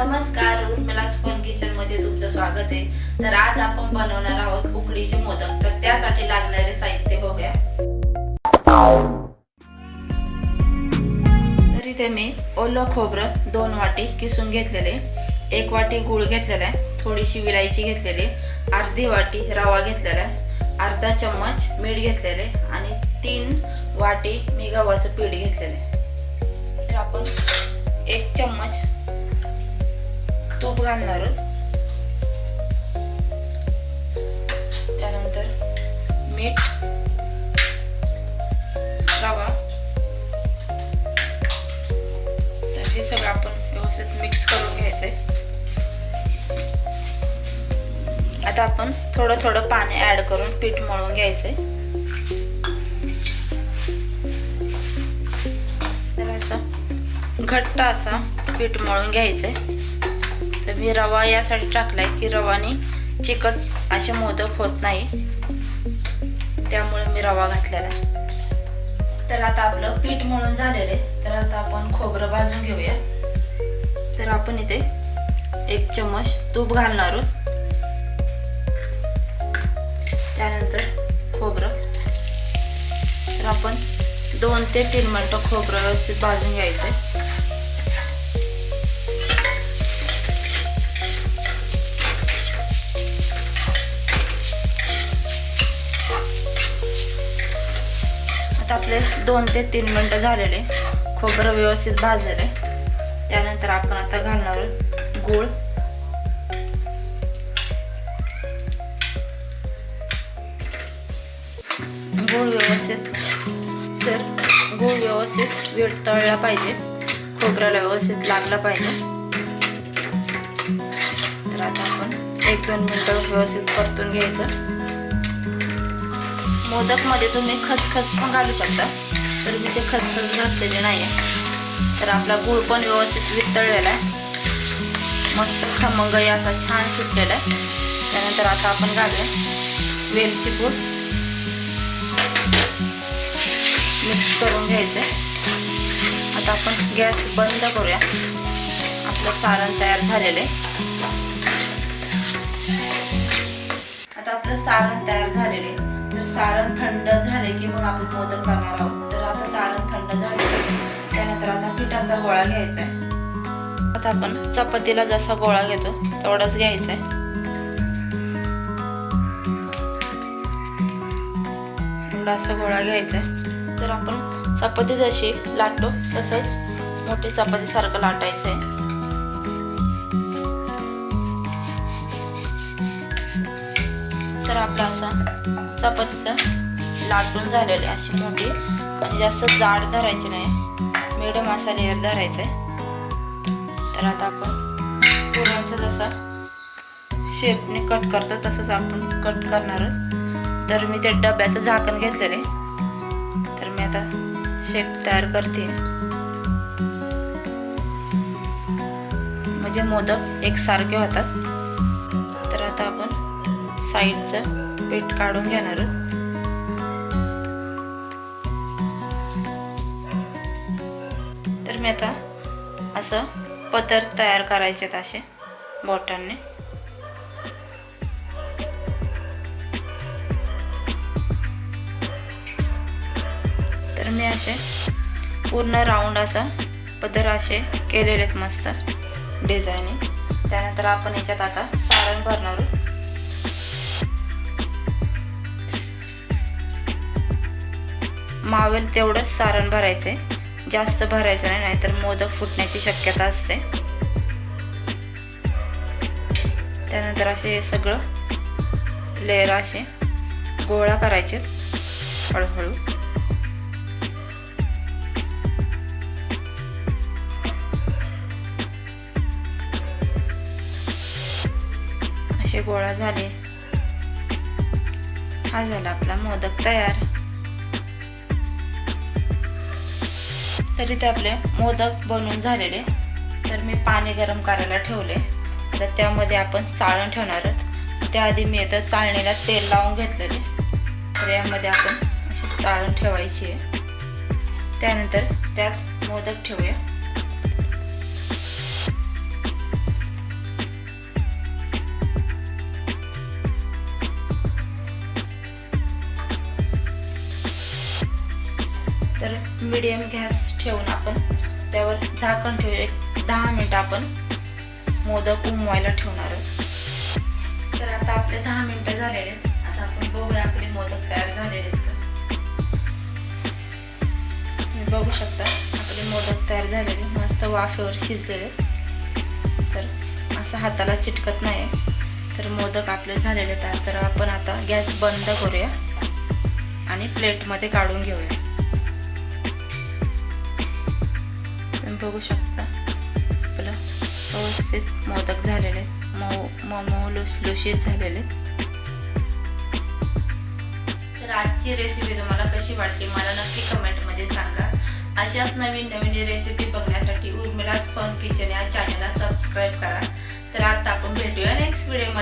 नमस्कार उर्मिला स्पन किचनमध्ये तुमचं स्वागत आहे. तर आज आपण बनवणार आहोत उकडीचे मोदक. तर त्यासाठी लागणारे साहित्य बघूया. तर इथे मी ओलं खोबरं दोन वाटी किसून घेतलेले. एक वाटी गूळ घेतलेला आहे थोडीशी विलायची घेतलेली. अर्धी वाटी रवा घेतलेला आहे अर्धा चम्मच मीठ घेतलेले आणि तीन वाटी मी गव्हाचं पीठ घेतलेले तर आपण एक चम्मच तूप घालणार त्यानंतर मीठ रवा. तर हे सगळं आपण व्यवस्थित मिक्स करून घ्यायचंय. आता आपण थोडं थोडं पाणी ऍड करून पीठ मळून घ्यायचंय. तर असं घट्ट असा पीठ मळून घ्यायचंय. तर मी रवा यासाठी टाकला आहे की रवाने चिकट असे मोदक होत नाही. त्यामुळे मी रवा घातलेला आहे. तर आता आपलं पीठ मळून झालेलं आहे. तर आता आपण खोबरं भाजून घेऊया. तर आपण इथे एक चम्मच तूप घालणार आहोत. त्यानंतर खोबरं. तर आपण दोन ते तीन मिनटं खोबरं व्यवस्थित भाजून घ्यायचं आहे आता आपले दोन ते तीन मिनटं झालेले. खोबरं व्यवस्थित भाजलेले. त्यानंतर आपण आता घालणार गूळ. गूळ व्यवस्थित. तर गूळ व्यवस्थित विरतळला पाहिजे. खोबऱ्याला व्यवस्थित लागला पाहिजे. तर आता आपण एक दोन मिनटं व्यवस्थित परतून घ्यायचं. मोदकमध्ये तुम्ही खसखस पण घालू शकता. तर मी ते खसखस घातलेले नाही आहे तर आपला गूळ पण व्यवस्थित वितळलेला आहे. मस्त खमंग असा छान सुटलेला आहे. त्यानंतर आता आपण घालूया वेलची पूड. मिक्स करून घ्यायचं. आता आपण गॅस बंद करूया. आपलं सारण तयार झालेलं आहे. आता आपलं सारण तयार झालेलं आहे. सारण थंड झाले की मग आपण मोदक करणार आहोत. तर आता सारण थंड झाले. त्यानंतर आता पिठाचा गोळा घ्यायचा आहे आता आपण चपातीला जसा गोळा घेतो तेवढाच घ्यायचा आहे एवढा असा गोळा घ्यायचा आहे तर आपण चपाती जशी लाटतो तसंच मोठी चपाती सारखं लाटायचं आहे तर आपला असा चपातीचं लाटून झालेले अशी मोठी. आणि जास्त जाड धरायची नाही. मिडियम असा लेअर धरायचा आहे. तर आता आपण पुऱ्यांचा जसा शेपने कट करतो तसंच आपण कट करणार आहोत. तर मी त्या डब्याचं झाकण घेतलेलं आहे. तर मी आता शेप तयार करते. म्हणजे मोदक एकसारखे होतात. तर आता आपण साईडचं पीठ काढून घेणार आहोत तर मी आता असं पदर तयार करायचे आहेत असे बोटांनी. तर मी असे पूर्ण राऊंड असा पदर असे केलेले आहेत मस्त डिझाईन त्यानंतर आपण याच्यात आता सारण भरणार आहोत. मावेल तेवढंच सारण भरायचं आहे जास्त भरायचं नाही नाहीतर मोदक फुटण्याची शक्यता असते. त्यानंतर असे सगळं लेअर असे गोळा करायचे हळूहळू. असे गोळा झाले. हा झाला आपला मोदक तयार. तरी ते आपले मोदक बनवून झालेले. तर मी पाणी गरम करायला ठेवले. तर त्यामध्ये आपण चाळण ठेवणार आहोत. त्याआधी मी आता चाळणीला तेल लावून घेतलेले. तर यामध्ये आपण अशी चाळण ठेवायची आहे. त्यानंतर त्यात मोदक ठेवूया. मिडियम गॅस ठेवून आपण त्यावर झाकण ठेवू. एक दहा मिनटं आपण मोदक उमवायला ठेवणार आहोत. तर आता आपले दहा मिनटं झालेले आहेत. आता आपण बघूया आपले मोदक तयार झालेले आहेत का. तुम्ही बघू शकता आपले मोदक तयार झालेले मस्त वाफेवर शिजलेले आहेत. तर असं हाताला चिटकत नाही तर मोदक आपले झालेले आहेत. तर आपण आता गॅस बंद करूया आणि प्लेटमध्ये काढून घेऊया. तुम्ही बघू शकता. आपलं व्यवस्थित मोदक झालेले आहेत. मऊ मऊ मऊ लुसलुशीत झालेले आहेत. तर आजची रेसिपी तुम्हाला कशी वाटली मला नक्की कमेंटमध्ये सांगा. अशाच नवीन नवीन रेसिपी बघण्यासाठी उर्मिला स्पन किचन या चॅनलला सबस्क्राईब करा. तर आता आपण भेटूया नेक्स्ट व्हिडिओमध्ये